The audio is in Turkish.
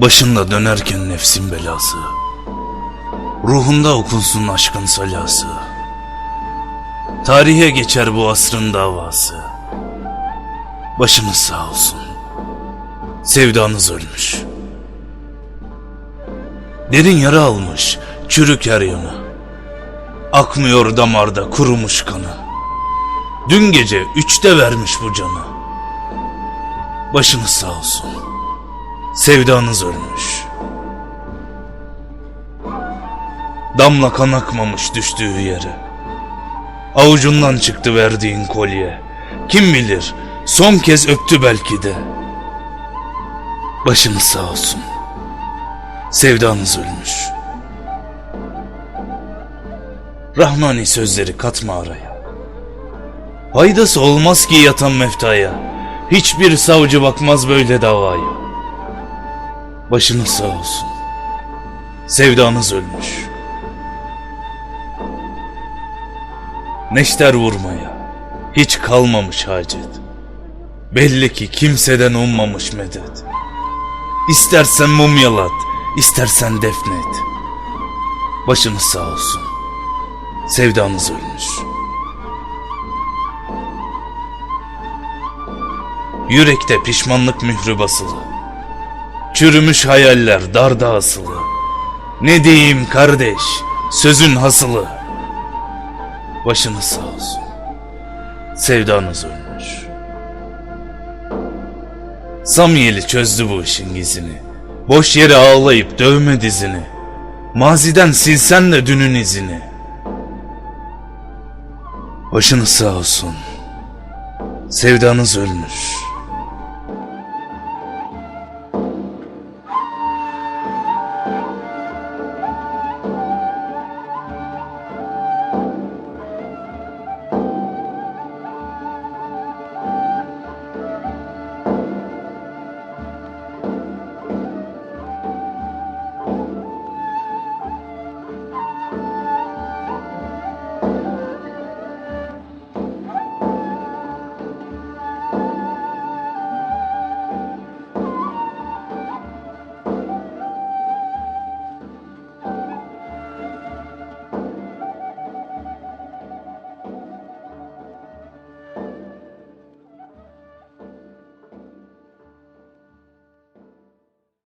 Başında dönerken nefsin belası. Ruhunda okunsun aşkın salası. Tarihe geçer bu asrın davası. Başınız sağ olsun. Sevdanız ölmüş. Derin yara almış, çürük her yanı. Akmıyor damarda kurumuş kanı. Dün gece üçte vermiş bu canı. Başınız sağ olsun. Sevdanız ölmüş. Damla kan akmamış düştüğü yere. Avucundan çıktı verdiğin kolye. Kim bilir son kez öptü belki de. Başınız sağ olsun. Sevdanız ölmüş. Rahmani sözleri katma araya. Faydası olmaz ki yatan meftaya. Hiçbir savcı bakmaz böyle davaya. Başınız sağ olsun. Sevdanız ölmüş. Neşter vurmaya hiç kalmamış hacet. Belli ki kimseden ummamış medet. İstersen mumyalat, istersen defnet. Başınız sağ olsun. Sevdanız ölmüş. Yürekte pişmanlık mührü basılı. Çürümüş hayaller darda asılı. Ne diyeyim kardeş, sözün hasılı. Başınız sağ olsun. Sevdanız ölmüş. Samyeli çözdü bu işin gizini. Boş yere ağlayıp dövme dizini. Maziden silsen de dünün izini. Başınız sağ olsun. Sevdanız ölmüş.